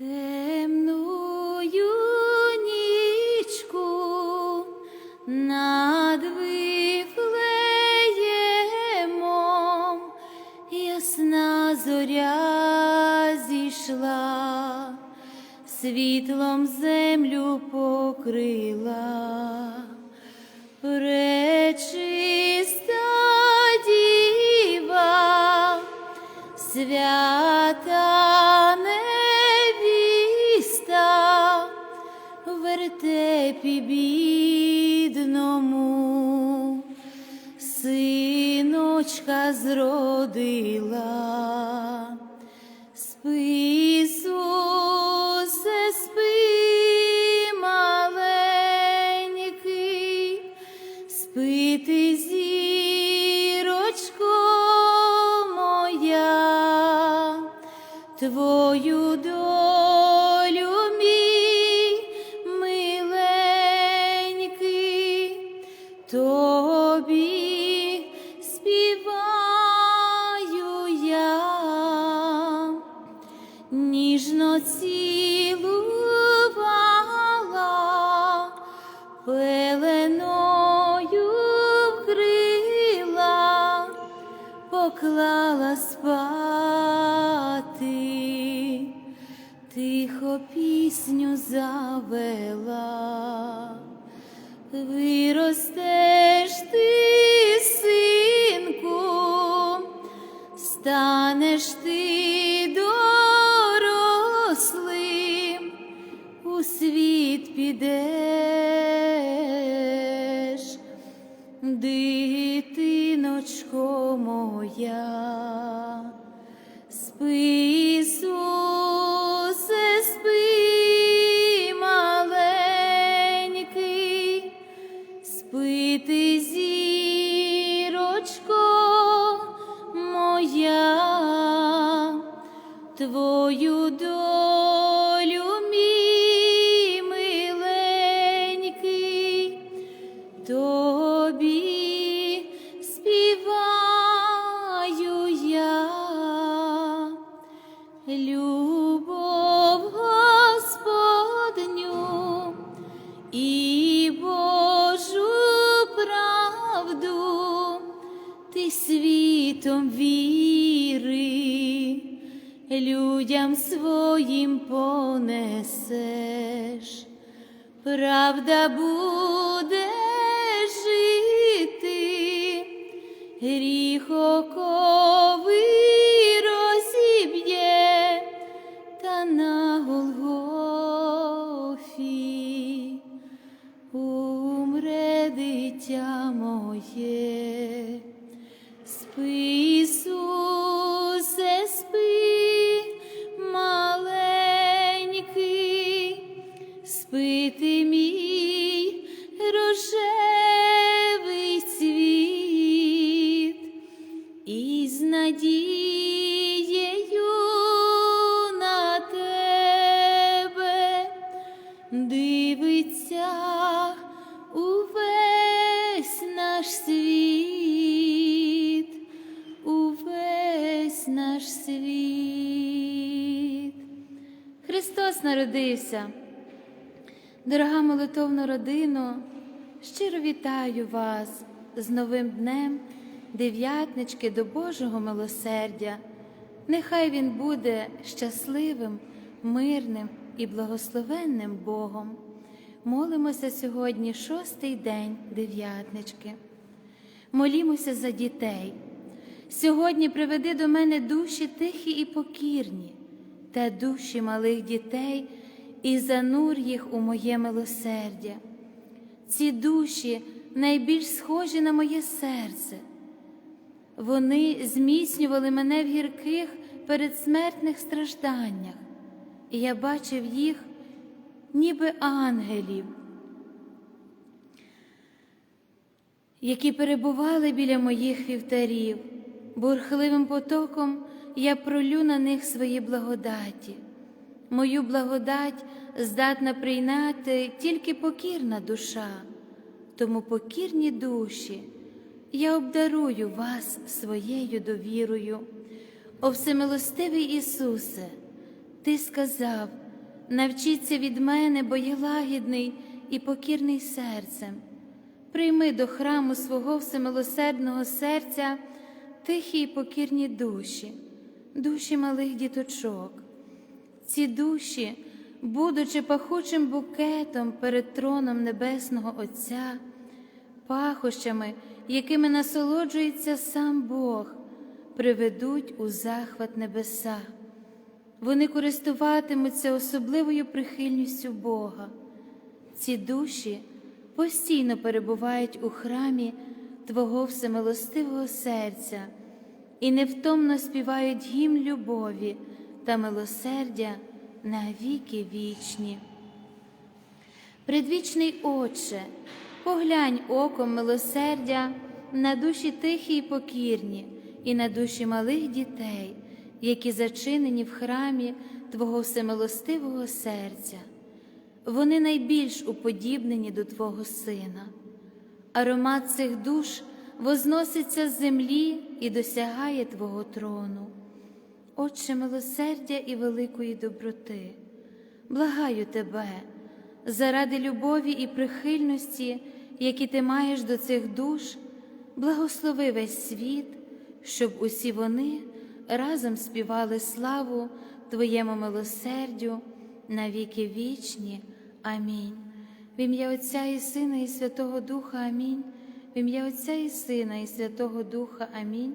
There синочка зродила. Спи, ніжно цілувала, пеленою вкрила, поклала спати, тихо пісню завела. Виростеш ти, синку, станеш дитиночко моя, спи, людям своїм понесеш, правда буде жити, гріх народився. Дорога молитовна родино, щиро вітаю вас з новим днем дев'ятнички до Божого милосердя. Нехай він буде щасливим, мирним і благословенним Богом. Молимося сьогодні шостий день дев'ятнички. Молімося за дітей. Сьогодні приведи до мене душі тихі і покірні, та душі малих дітей, і занур їх у моє милосердя. Ці душі найбільш схожі на моє серце. Вони зміцнювали мене в гірких передсмертних стражданнях, і я бачив їх, ніби ангелів, які перебували біля моїх вівтарів. Бурхливим потоком я пролю на них свої благодаті. Мою благодать здатна прийняти тільки покірна душа, тому покірні душі, я обдарую вас своєю довірою. О всемилостивий Ісусе, Ти сказав, Навчіться від мене, бо я лагідний і покірний серцем. Прийми до храму свого всемилосердного серця тихі й покірні душі, душі малих діточок. Ці душі, будучи пахучим букетом перед троном Небесного Отця, пахощами, якими насолоджується сам Бог, приведуть у захват небеса. Вони користуватимуться особливою прихильністю Бога. Ці душі постійно перебувають у храмі Твого всемилостивого серця і невтомно співають гімн любові та милосердя на віки вічні. Предвічний Отче, поглянь оком милосердя на душі тихі й покірні, і на душі малих дітей, які зачинені в храмі Твого всемилостивого серця. Вони найбільш уподібнені до Твого Сина. Аромат цих душ возноситься з землі і досягає Твого трону. Отче милосердя і великої доброти, благаю Тебе, заради любові і прихильності, які ти маєш до цих душ, благослови весь світ, щоб усі вони разом співали славу Твоєму милосердю на віки вічні. Амінь. В ім'я Отця і Сина, і Святого Духа Амінь. В ім'я Отця і Сина, і Святого Духа Амінь.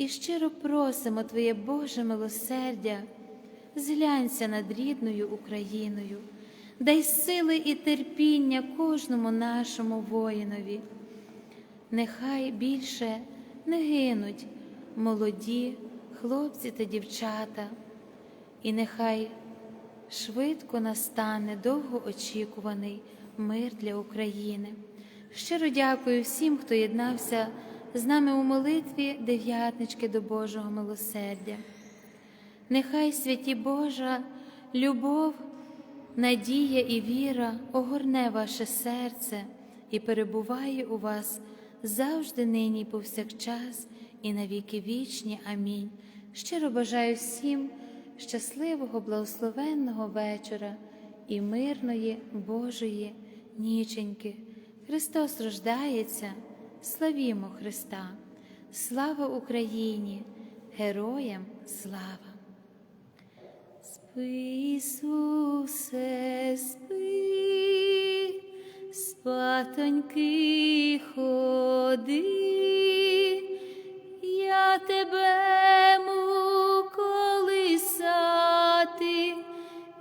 і щиро просимо Твоє Боже милосердя, зглянься над рідною Україною, дай сили і терпіння кожному нашому воїнові. Нехай більше не гинуть молоді хлопці та дівчата, і нехай швидко настане довгоочікуваний мир для України. Щиро дякую всім, хто єднався з нами у молитві дев'ятнички до Божого милосердя. Нехай святі Божа, любов, надія і віра огорне ваше серце і перебуває у вас завжди нині, повсякчас, і навіки вічні. Амінь. Щиро бажаю всім щасливого, благословенного вечора і мирної Божої ніченьки. Христос рождається, славімо Христа, слава Україні, героям слава! Спи, Ісусе, спи, спатоньки ходи, я тебе му колисати,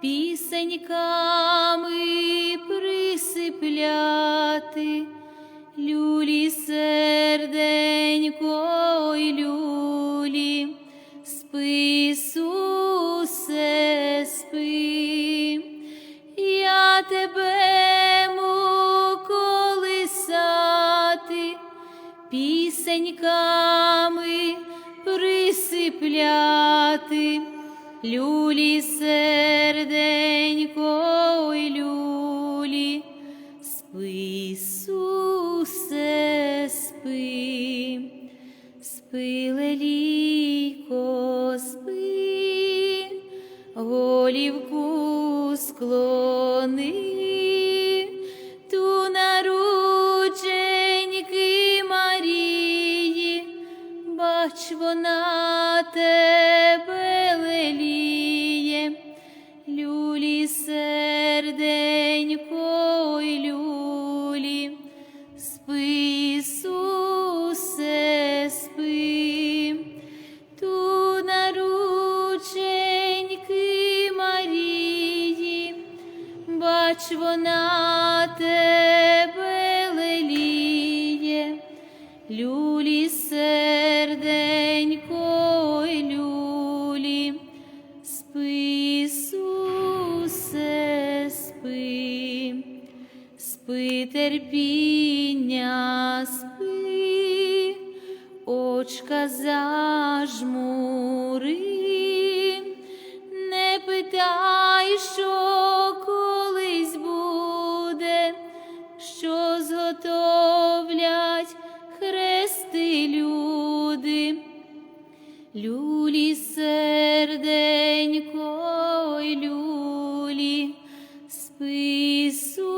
пісеньками присипляти, люлі пісеньками присипляти, люлі серденько й люлі, спи, Ісусе, спи, спи, леліко, спи, голівку склони, なって люлі серденько isso.